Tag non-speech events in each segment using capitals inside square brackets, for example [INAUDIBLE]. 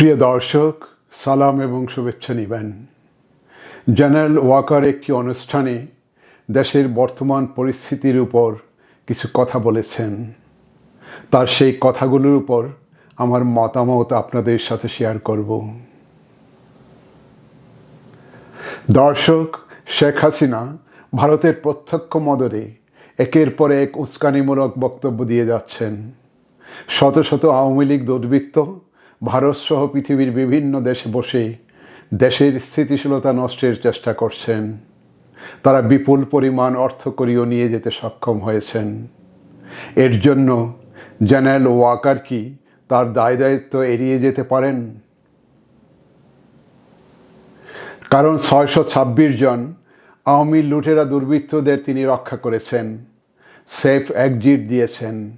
প্রিয় দর্শক, সালাম এবং শুভেচ্ছা নেবেন। জেনারেল ওয়াকার একটি অনুষ্ঠানে দেশের বর্তমান পরিস্থিতির উপর কিছু কথা বলেছেন। তার সেই কথাগুলোর উপর আমার মতামত আপনাদের সাথে শেয়ার করব। দর্শক, শেখ হাসিনা ভারতের প্রত্যক্ষ মদদে একের পর এক উস্কানিমূলক বক্তব্য দিয়ে যাচ্ছেন। শত শত আওয়ামী লীগ দুর্বৃত্ত ভারতসহ পৃথিবীর বিভিন্ন দেশে বসে দেশের স্থিতিশীলতা নষ্টের চেষ্টা করছেন। তারা বিপুল পরিমাণ অর্থ করিও নিয়ে যেতে সক্ষম হয়েছেন। এর জন্য জেনারেল ওয়াকার কি তার দায় দায়িত্ব এড়িয়ে যেতে পারেন? কারণ ছয়শো ছাব্বিশ জন আওয়ামী লুটেরা দুর্বৃত্তদের তিনি রক্ষা করেছেন, সেফ একজিট দিয়েছেন।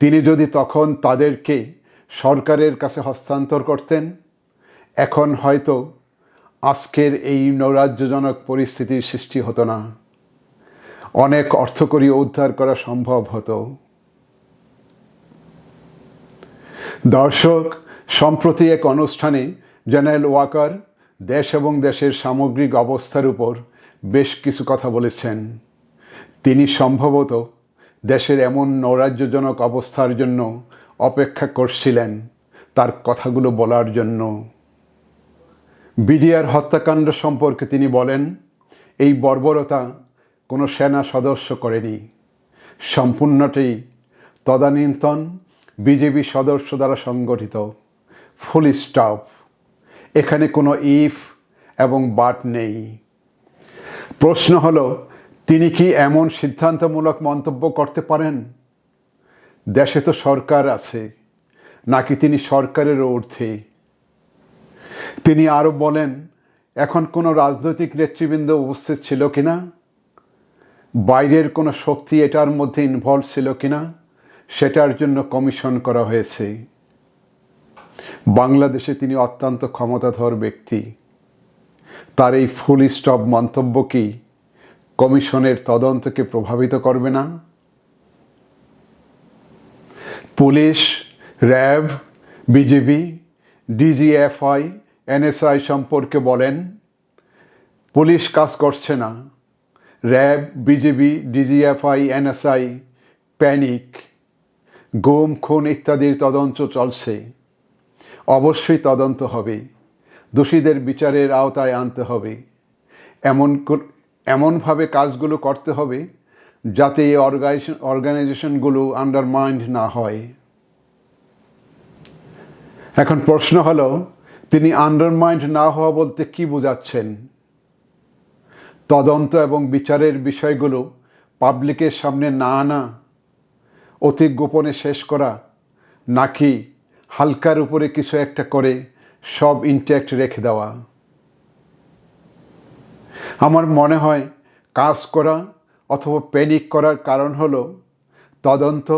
তিনি যদি তখন তাদেরকে সরকারের কাছে হস্তান্তর করতেন। এখন হয়তো আজকের এই নৈরাজ্যজনক পরিস্থিতির সৃষ্টি হতো না। অনেক অর্থকরী উদ্ধার করা সম্ভব হতো। দর্শক, সম্প্রতি এক অনুষ্ঠানে জেনারেল ওয়াকার দেশ এবং দেশের সামগ্রিক অবস্থার উপর বেশ কিছু কথা বলেছেন। তিনি সম্ভবত দেশের এমন নৈরাজ্যজনক অবস্থার জন্য অপেক্ষা করছিলেন তার কথাগুলো বলার জন্য। বিডিআর হত্যাকাণ্ড সম্পর্কে তিনি বলেন, এই বর্বরতা কোনো সেনা সদস্য করেনি। সম্পূর্ণটাই তদানীন্তন বিজেপি সদস্য দ্বারা সংগঠিত। ফুল স্টাফ এখানে কোনো ইফ এবং বাট নেই। প্রশ্ন হলো, তিনি কি এমন সিদ্ধান্তমূলক মন্তব্য করতে পারেন? দেশে তো সরকার আছে, নাকি তিনি সরকারের ঊর্ধ্বে? তিনি আরও বলেন, এখন কোনো রাজনৈতিক নেতৃবৃন্দ উপস্থিত ছিল কিনা? বাইরের কোনো শক্তি এটার মধ্যে ইনভলভ ছিল কিনা? সেটার জন্য কমিশন করা হয়েছে। বাংলাদেশে তিনি অত্যন্ত ক্ষমতাধর ব্যক্তি। তার এই ফুল স্টপ মন্তব্য কি কমিশনের তদন্তকে প্রভাবিত করবে না? Police, RAB BJP DGFI, NSI সম্পর্কে বলেন, পুলিশ কাজ করছে না। RAB BJP DGFI, NSI, panic, গুম, খুন ইত্যাদির তদন্ত চলছে। অবশ্যই তদন্ত হবে। দোষীদের বিচারের আওতায় আনতে হবে। এমন এমনভাবে কাজগুলো করতে হবে যাতে এই অর্গানাইজেশন অর্গানাইজেশনগুলো আন্ডারমাইন্ড না হয়। এখন প্রশ্ন হলো, তিনি আন্ডারমাইন্ড না হওয়া বলতে কি বোঝাচ্ছেন? তদন্ত এবং বিচারের বিষয়গুলো পাবলিকের সামনে না আনা, অতি গোপনে শেষ করা, নাকি হালকার উপরে কিছু একটা করে সব ইনট্যাক্ট রেখে দেওয়া? আমার মনে হয়, কাজ করা অথবা প্যানিক করার কারণ হলো তদন্ত,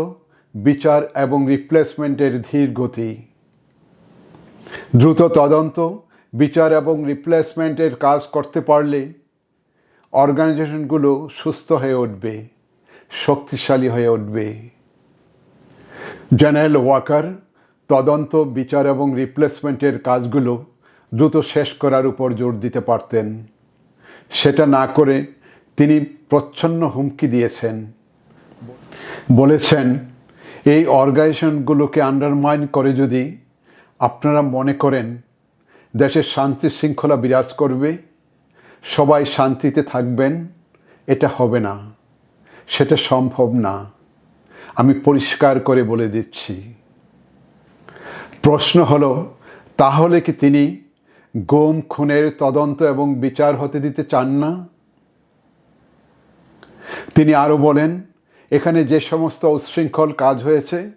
বিচার এবং রিপ্লেসমেন্টের ধীর গতি। দ্রুত তদন্ত, বিচার এবং রিপ্লেসমেন্টের কাজ করতে পারলে অর্গানাইজেশনগুলো সুস্থ হয়ে উঠবে, শক্তিশালী হয়ে উঠবে। জেনারেল ওয়াকার তদন্ত, বিচার এবং রিপ্লেসমেন্টের কাজগুলো দ্রুত শেষ করার উপর জোর দিতে পারতেন। সেটা না করে তিনি প্রচ্ছন্ন হুমকি দিয়েছেন। বলেছেন, এই অর্গানাইজেশনগুলোকে আন্ডারমাইন করে যদি আপনারা মনে করেন দেশের শান্তি শৃঙ্খলা বিরাজ করবে, সবাই শান্তিতে থাকবেন, এটা হবে না, সেটা সম্ভব না। আমি পরিষ্কার করে বলে দিচ্ছি। প্রশ্ন হলো, তাহলে কি তিনি গোম খুনের তদন্ত এবং বিচার হতে দিতে চান না? তিনি আরও বলেন, এখানে যে সমস্ত উচ্ছৃঙ্খল কাজ হয়েছে,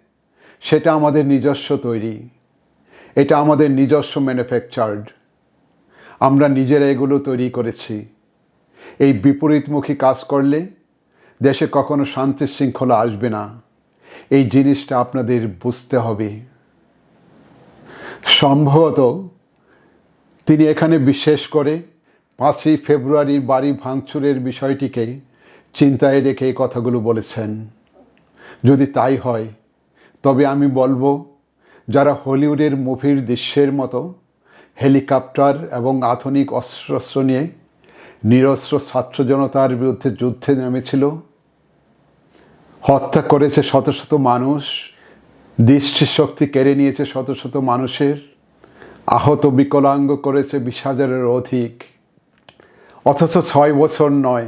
সেটা আমাদের নিজস্ব তৈরি। এটা আমাদের নিজস্ব ম্যানুফ্যাকচার্ড। আমরা নিজেরা এগুলো তৈরি করেছি। এই বিপরীতমুখী কাজ করলে দেশে কখনো শান্তি শৃঙ্খলা আসবে না। এই জিনিসটা আপনাদের বুঝতে হবে। সম্ভবত তিনি এখানে বিশেষ করে পাঁচই ফেব্রুয়ারির বাড়ি ভাঙচুরের বিষয়টিকে চিন্তায় রেখে এই কথাগুলো বলেছেন। যদি তাই হয়, তবে আমি বলব, যারা হলিউডের মুভির দৃশ্যের মতো হেলিকপ্টার এবং আধুনিক অস্ত্রশস্ত্র নিয়ে নিরস্ত্র ছাত্র জনতার বিরুদ্ধে যুদ্ধে নেমেছিল, হত্যা করেছে শত শত মানুষ, দৃষ্টিশক্তি কেড়ে নিয়েছে শত শত মানুষের, আহত বিকলাঙ্গ করেছে বিশ হাজারের অধিক। অথচ ছয় বছর নয়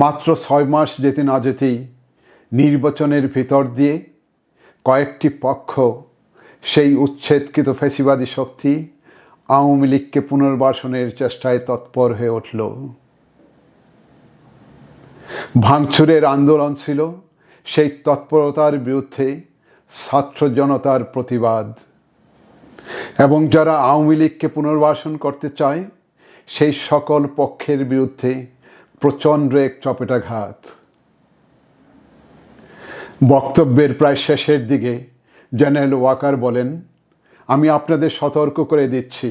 মাত্র ছয় মাস যেতে না যেতেই নির্বাচনের ভিতর দিয়ে কয়েকটি পক্ষ সেই উচ্ছেদকৃত ফেসিবাদী শক্তি আওয়ামী লীগকে পুনর্বাসনের চেষ্টায় তৎপর হয়ে উঠল। ভাঙচুরের আন্দোলন ছিল, সেই তৎপরতার বিরুদ্ধে ছাত্র জনতার প্রতিবাদ। এবং যারা আওয়ামী লীগকে পুনর্বাসন করতে চায়, সেই সকল পক্ষের বিরুদ্ধে প্রচণ্ড এক চপেটাঘাত। বক্তব্যের প্রায় শেষের দিকে জেনারেল ওয়াকার বলেন, আমি আপনাদের সতর্ক করে দিচ্ছি।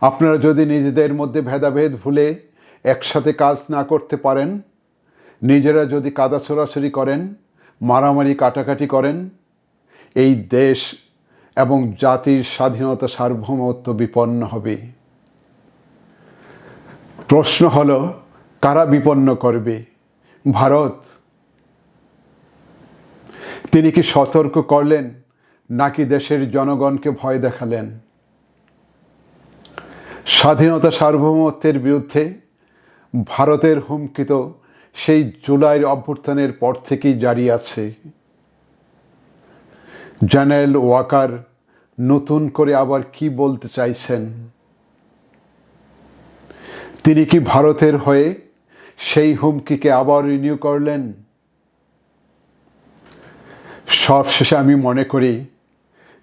আপনারা যদি নিজেদের মধ্যে ভেদাভেদ ভুলে একসাথে কাজ না করতে পারেন, নিজেরা যদি কাদা ছোড়াছড়ি করেন, মারামারি কাটাকাটি করেন, এই দেশ এবং জাতির স্বাধীনতা সার্বভৌমত্ব বিপন্ন হবে। প্রশ্ন হলো কারা বিপন্ন করবে? ভারত। তিনি কি সতর্ক করলেন, নাকি দেশের জনগণকে ভয় দেখালেন? স্বাধীনতা সার্বভৌমত্বের বিরুদ্ধে ভারতের হুমকি তো সেই জুলাইয়ের অভ্যর্থনের পর থেকেই জারি আছে। জেনারেল ওয়াকার নতুন করে আবার কি বলতে চাইছেন? তিনি কি ভারতের হয়ে সেই হুমকিকে আবার রিনিউ করলেন। সবশেষে আমি মনে করি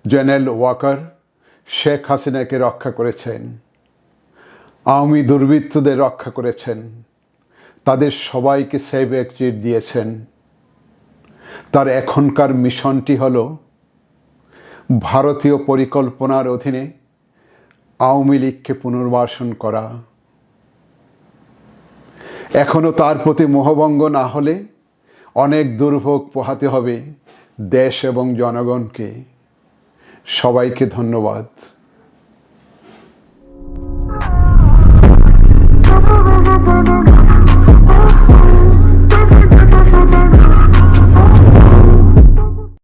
জেনারেল ওয়াকার শেখ হাসিনাকে রক্ষা করেছেন। আওয়ামী দুর্বৃত্তদের রক্ষা করেছেন। তাদের সবাইকে সেভ এক্সিট দিয়েছেন। তার এখনকার মিশনটি হল, ভারতীয় পরিকল্পনার অধীনে আওয়ামী লীগকে পুনর্বাসন করা। এখনও তার প্রতি মোহভঙ্গ না হলে অনেক দুর্ভোগ পোহাতে হবে দেশ এবং জনগণকে সবাইকে ধন্যবাদ. [LAUGHS]